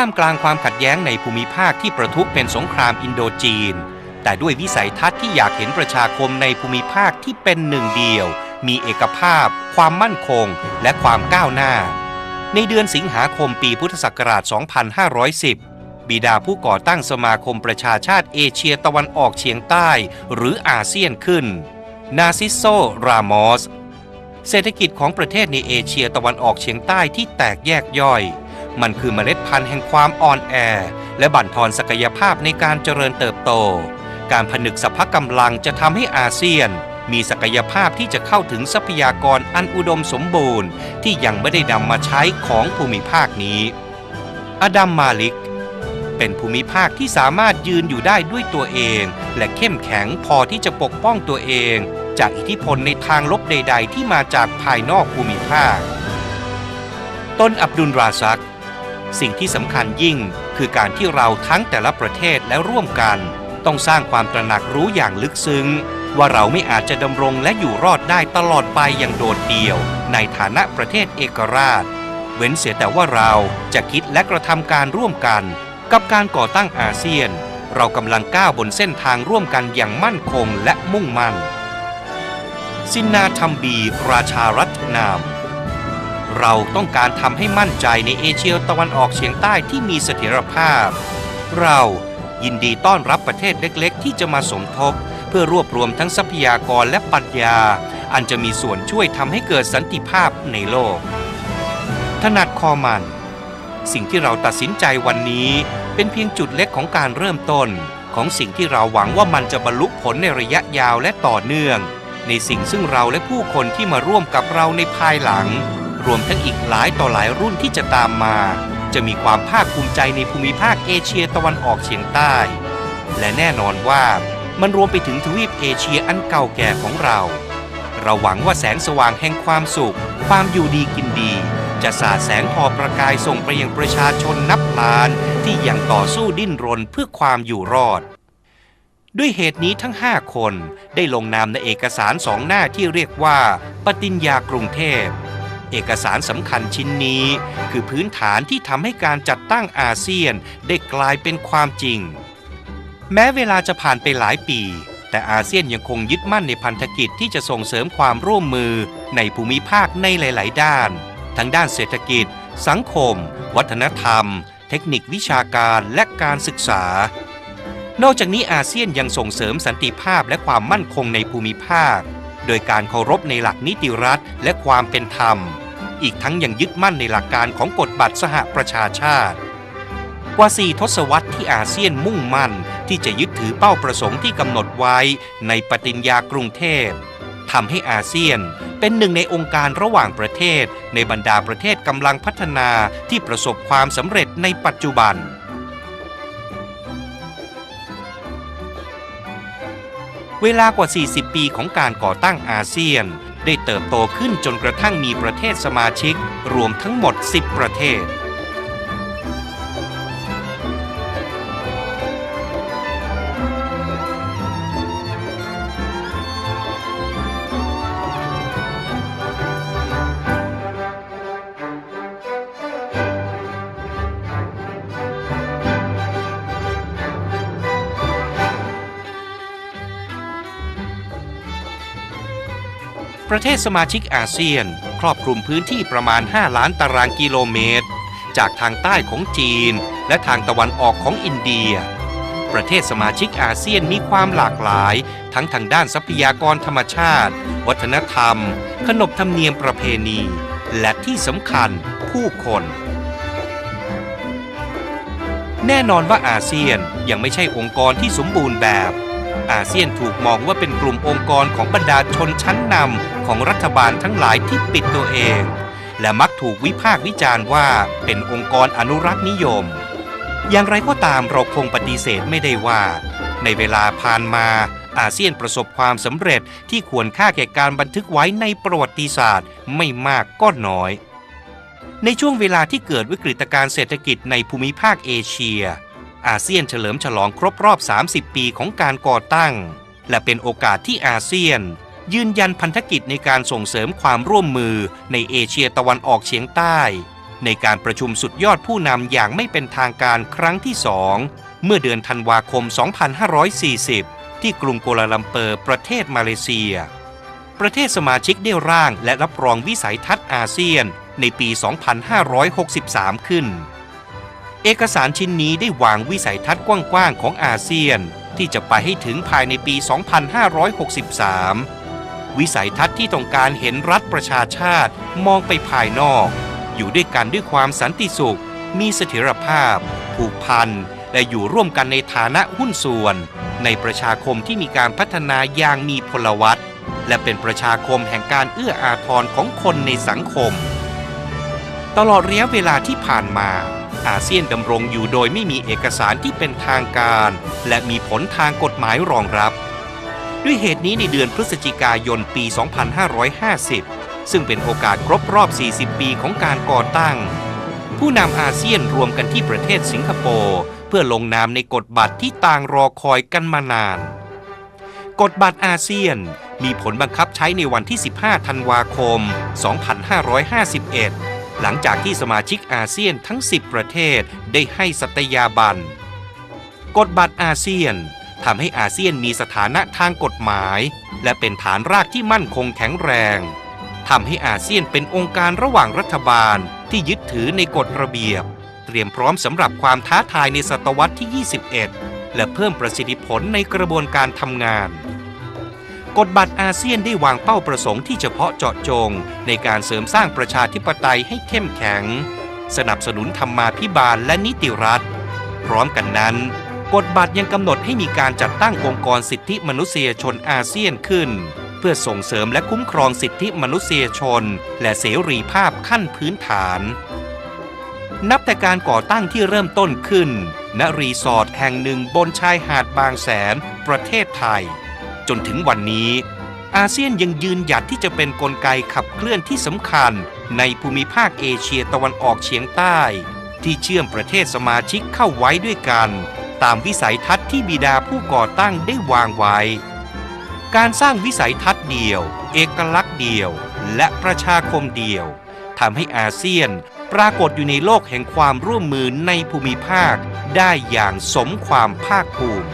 ท่ามกลางความขัดแย้งในภูมิภาคที่ประทุเป็นสงครามอินโดจีน แต่ด้วยวิสัยทัศน์ที่อยากเห็นประชาคมในภูมิภาคที่เป็นหนึ่งเดียว มีเอกภาพ ความมั่นคง และความก้าวหน้า ในเดือนสิงหาคมปีพุทธศักราช 2510 บิดาผู้ก่อตั้งสมาคมประชาชาติเอเชียตะวันออกเฉียงใต้ หรืออาเซียนขึ้น นาซิโซ รามอส เศรษฐกิจของประเทศในเอเชียตะวันออกเฉียงใต้ที่แตกแยกย่อย มันคือเมล็ดพันธุ์แห่งความอ่อนแอ และบั่นทอนศักยภาพในการเจริญเติบโต การผนึกสภกำลังจะทำให้อาเซียน มีศักยภาพที่จะเข้าถึงทรัพยากรอันอุดมสมบูรณ์ ที่ยังไม่ได้นำมาใช้ของภูมิภาคนี้ อดัมมาลิก เป็นภูมิภาคที่สามารถยืนอยู่ได้ด้วยตัวเอง และเข้มแข็งพอที่จะปกป้องตัวเอง จากอิทธิพลในทางลบใด ๆ ที่มาจากภายนอกภูมิภาค ต้นอับดุลราซัก สิ่งที่สำคัญยิ่งคือการที่เราทั้งแต่ละประเทศและร่วมกัน ต้องสร้างความตระหนักรู้อย่างลึกซึ้ง ว่าเราไม่อาจจะดำรงและอยู่รอดได้ตลอดไปอย่างโดดเดี่ยว ในฐานะประเทศเอกราช เว้นเสียแต่ว่าเราจะคิดและกระทำการร่วมกัน กับการก่อตั้งอาเซียน เรากำลังก้าวบนเส้นทางร่วมกันอย่างมั่นคงและมุ่งมั่น สินนาทัมบี ราชารัตนาม เราต้องการทำให้มั่นใจในเอเชียตะวันออกเฉียงใต้ที่มีเสถียรภาพ เรายินดีต้อนรับประเทศเล็กๆ ที่จะมาสมทบ เพื่อรวบรวมทั้งทรัพยากรและปัญญา อันจะมีส่วนช่วยทำให้เกิดสันติภาพในโลก ถนัดคอมัน สิ่งที่เราตัดสินใจวันนี้เป็นเพียงจุดเล็กของการเริ่มต้น ของสิ่งที่เราหวังว่ามันจะบรรลุผลในระยะยาวและต่อเนื่อง ในสิ่งซึ่งเราและผู้คนที่มาร่วมกับเราในภายหลัง รวมทั้งอีกหลายต่อหลายรุ่นที่จะตามมา จะมีความภาคภูมิใจในภูมิภาคเอเชียตะวันออกเฉียงใต้ และแน่นอนว่ามันรวมไปถึงทวีปเอเชียอันเก่าแก่ของเรา เราหวังว่าแสงสว่างแห่งความสุข ความอยู่ดีกินดี จะสาดแสงทอประกายส่งไปยังประชาชนนับล้านที่ยังต่อสู้ดิ้นรนเพื่อความอยู่รอดด้วยเหตุนี้ทั้ง 5 คนได้ลงนามในเอกสารสองหน้าที่เรียกว่า ปฏิญญากรุงเทพ เอกสารสำคัญชิ้นนี้ คือพื้นฐานที่ทำให้การจัดตั้งอาเซียนได้กลายเป็นความจริง แม้เวลาจะผ่านไปหลายปี แต่อาเซียนยังคงยึดมั่นในพันธกิจที่จะส่งเสริมความร่วมมือในภูมิภาคในหลาย ๆ ด้าน ทั้งด้านเศรษฐกิจ สังคม วัฒนธรรม เทคนิควิชาการและการศึกษา นอกจากนี้อาเซียนยังส่งเสริมสันติภาพและความมั่นคงในภูมิภาค โดยการเคารพในหลักนิติรัฐและความเป็นธรรม อีกทั้งยังยึดมั่นในหลักการของกฎบัตรสหประชาชาติ กว่าสี่ทศวรรษที่อาเซียนมุ่งมั่นที่จะยึดถือเป้าประสงค์ที่กำหนดไว้ในปฏิญญากรุงเทพทำให้อาเซียนเป็นหนึ่งในองค์การระหว่างประเทศ ในบรรดาประเทศกำลังพัฒนาที่ประสบความสำเร็จในปัจจุบัน เวลากว่า 40 ปีของการก่อตั้งอาเซียน ได้เติบโตขึ้นจนกระทั่งมีประเทศสมาชิก รวมทั้งหมด 10 ประเทศ ประเทศสมาชิกอาเซียน ครอบคลุมพื้นที่ประมาณ 5 ล้านตารางกิโลเมตร จากทางใต้ของจีน และทางตะวันออกของอินเดีย ประเทศสมาชิกอาเซียนมีความหลากหลาย ทั้งทางด้านทรัพยากรธรรมชาติ วัฒนธรรม ขนบธรรมเนียมประเพณี และที่สำคัญผู้คนแน่นอนว่าอาเซียนยังไม่ใช่องค์กรที่สมบูรณ์แบบ อาเซียนถูกมองว่าเป็นกลุ่มองค์กรของบรรดาชนชั้นนำของรัฐบาลทั้งหลายที่ปิดตัวเอง และมักถูกวิพากษ์วิจารณ์ว่าเป็นองค์กรอนุรักษ์นิยม อย่างไรก็ตามเราคงปฏิเสธไม่ได้ว่า ในเวลาผ่านมาอาเซียนประสบความสำเร็จที่ควรค่าแก่การบันทึกไว้ในประวัติศาสตร์ไม่มากก็น้อย ในช่วงเวลาที่เกิดวิกฤตการเศรษฐกิจในภูมิภาคเอเชีย อาเซียนเฉลิมฉลองครบรอบ 30 ปีของการก่อตั้ง และเป็นโอกาสที่อาเซียน ยืนยันพันธกิจในการส่งเสริมความร่วมมือในเอเชียตะวันออกเฉียงใต้ ในการประชุมสุดยอดผู้นำอย่างไม่เป็นทางการครั้งที่สองเมื่อเดือนธันวาคม 2540 ที่กรุงกัวลาลัมเปอร์ประเทศมาเลเซีย ประเทศสมาชิกได้ร่างและรับรองวิสัยทัศน์อาเซียนในปี 2563 ขึ้น เอกสารชิ้นนี้ได้วางวิสัยทัศน์กว้างๆของอาเซียน ที่จะไปให้ถึงภายในปี 2563 วิสัยทัศน์ที่ต้องการเห็นรัฐประชาชาติมองไปภายนอก อยู่ด้วยกันด้วยความสันติสุข มีเสถียรภาพ ผูกพัน และอยู่ร่วมกันในฐานะหุ้นส่วน ในประชาคมที่มีการพัฒนาอย่างมีพลวัตและเป็นประชาคมแห่งการเอื้ออาทรของคนในสังคม ตลอดระยะเวลาที่ผ่านมา อาเซียนดำรงอยู่โดยไม่มีเอกสารที่เป็นทางการ และมีผลทางกฎหมายรองรับ ด้วยเหตุนี้ในเดือนพฤศจิกายนปี 2550 ซึ่งเป็นโอกาสครบรอบ 40 ปีของการก่อตั้ง ผู้นำอาเซียนรวมกันที่ประเทศสิงคโปร์เพื่อลงนามในกฎบัตรที่ต่างรอคอยกันมานาน กฎบัตรอาเซียนมีผลบังคับใช้ในวันที่ 15 ธันวาคม 2551 หลังจากที่สมาชิกอาเซียนทั้ง 10 ประเทศได้ให้สัตยาบัน กฎบัตรอาเซียนทำให้อาเซียนมีสถานะทางกฎหมาย และเป็นฐานรากที่มั่นคงแข็งแรงทำให้อาเซียนเป็นองค์การระหว่างรัฐบาลที่ยึดถือในกฎระเบียบ เตรียมพร้อมสำหรับความท้าทายในศตวรรษที่ 21 และเพิ่มประสิทธิผลในกระบวนการทำงาน กฎบัตรอาเซียนได้วางเป้าประสงค์ที่เฉพาะเจาะจง ในการเสริมสร้างประชาธิปไตยให้เข้มแข็ง สนับสนุนธรรมาภิบาลและนิติรัฐ พร้อมกันนั้น กฎบัตรยังกำหนดให้มีการจัดตั้งองค์กรสิทธิมนุษยชนอาเซียนขึ้น เพื่อส่งเสริมและคุ้มครองสิทธิมนุษยชน และเสรีภาพขั้นพื้นฐาน นับแต่การก่อตั้งที่เริ่มต้นขึ้นณรีสอร์ทแห่งหนึ่งบนชายหาดบางแสน ประเทศไทย จนถึงวันนี้ อาเซียนยังยืนหยัดที่จะเป็นนกลไกขับเคลื่อนที่สำคัญ ในภูมิภาคเอเชียตะวันออกเฉียงใต้ ที่เชื่อมประเทศสมาชิกเข้าไว้ด้วยกัน ตามวิสัยทัศน์ที่บิดาผู้ก่อตั้งได้วางไว้ การสร้างวิสัยทัศน์เดียว เอกลักษณ์เดียว และประชาคมเดียวทำให้อาเซียนปรากฏอยู่ในโลกแห่งความร่วมมือในภูมิภาค ได้อย่างสมความภาคภูมิ